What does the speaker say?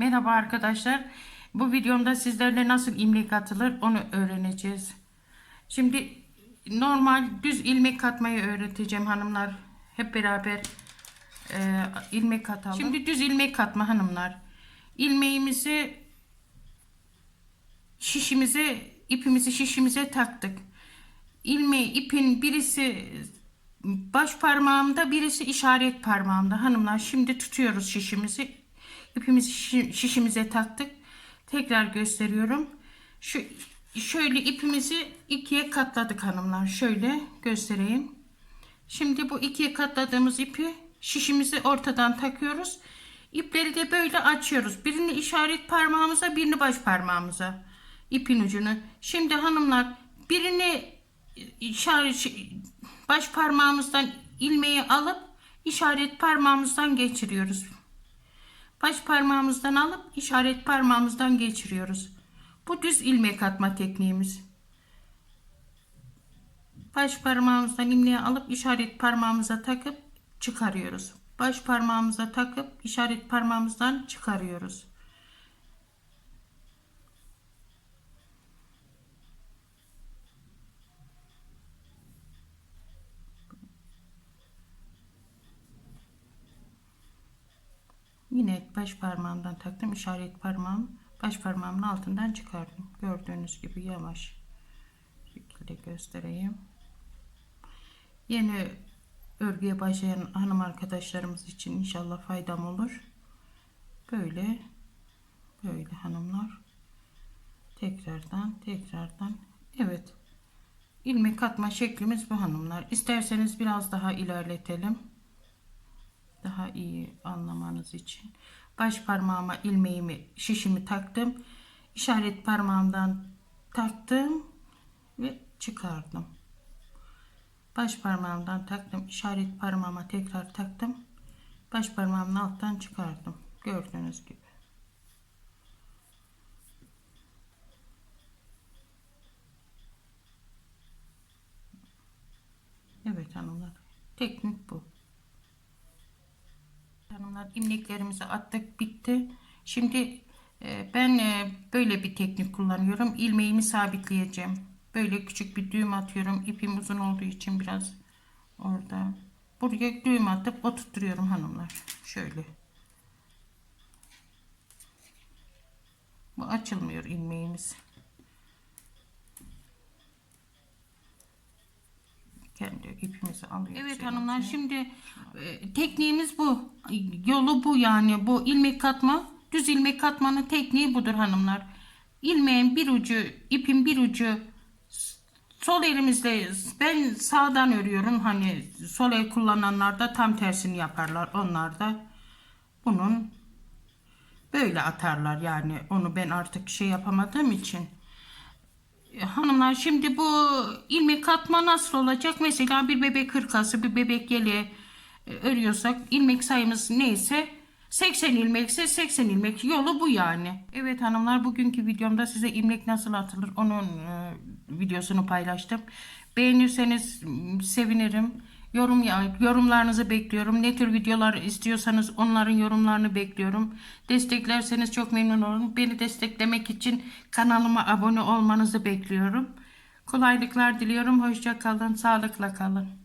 Merhaba arkadaşlar. Bu videomda sizlerle nasıl ilmek atılır onu öğreneceğiz. Şimdi normal düz ilmek atmayı öğreteceğim hanımlar. Hep beraber e, ilmek atalım. Şimdi düz ilmek atma hanımlar. İlmeğimizi şişimize ipimizi şişimize taktık. İlmeği ipin birisi baş parmağımda birisi işaret parmağımda hanımlar. Şimdi tutuyoruz şişimizi. İpimizi şişi- şişimize taktık. Tekrar gösteriyorum. Şu şöyle ipimizi ikiye katladık hanımlar. Şöyle göstereyim. Şimdi bu ikiye katladığımız ipi şişimizi ortadan takıyoruz. İpleri de böyle açıyoruz. Birini işaret parmağımıza, birini baş parmağımıza. ipin ucunu. Şimdi hanımlar birini işaret baş parmağımızdan ilmeği alıp işaret parmağımızdan geçiriyoruz. Baş parmağımızdan alıp işaret parmağımızdan geçiriyoruz. Bu düz ilmek atma tekniğimiz. Baş parmağımızdan ilmeği alıp işaret parmağımıza takıp çıkarıyoruz. Baş parmağımıza takıp işaret parmağımızdan çıkarıyoruz. Yine baş parmağımdan taktım. işaret parmağım baş parmağımın altından çıkardım. Gördüğünüz gibi yavaş şekilde göstereyim. Yeni örgüye başlayan hanım arkadaşlarımız için inşallah faydam olur. Böyle böyle hanımlar tekrardan tekrardan evet ilmek atma şeklimiz bu hanımlar. İsterseniz biraz daha ilerletelim daha iyi anlamanız için. Baş parmağıma ilmeğimi, şişimi taktım. İşaret parmağımdan taktım ve çıkardım. Baş parmağımdan taktım. işaret parmağıma tekrar taktım. Baş parmağımın alttan çıkardım. Gördüğünüz gibi. Evet hanımlar. Teknik bu. Hanımlar imleklerimizi attık bitti. Şimdi e, ben e, böyle bir teknik kullanıyorum. İlmeğimi sabitleyeceğim. Böyle küçük bir düğüm atıyorum. İpim uzun olduğu için biraz orada. Buraya düğüm atıp oturtuyorum hanımlar. Şöyle. Bu açılmıyor ilmeğimiz. Kendi ipimizi alıyoruz. Evet hanımlar şimdi e, tekniğimiz bu. Yolu bu yani bu ilmek katma. Düz ilmek katmanın tekniği budur hanımlar. İlmeğin bir ucu, ipin bir ucu sol elimizle ben sağdan örüyorum. Hani sol el kullananlar da tam tersini yaparlar. Onlar da bunun böyle atarlar yani. Onu ben artık şey yapamadığım için. Hanımlar şimdi bu ilmek katma nasıl olacak? Mesela bir bebek hırkası, bir bebek yeleği e, örüyorsak ilmek sayımız neyse 80 ilmekse 80 ilmek yolu bu yani. Evet hanımlar bugünkü videomda size ilmek nasıl atılır onun e, videosunu paylaştım. Beğenirseniz sevinirim. Yorum yorumlarınızı bekliyorum. Ne tür videolar istiyorsanız onların yorumlarını bekliyorum. Desteklerseniz çok memnun olurum. Beni desteklemek için kanalıma abone olmanızı bekliyorum. Kolaylıklar diliyorum. Hoşça kalın, sağlıkla kalın.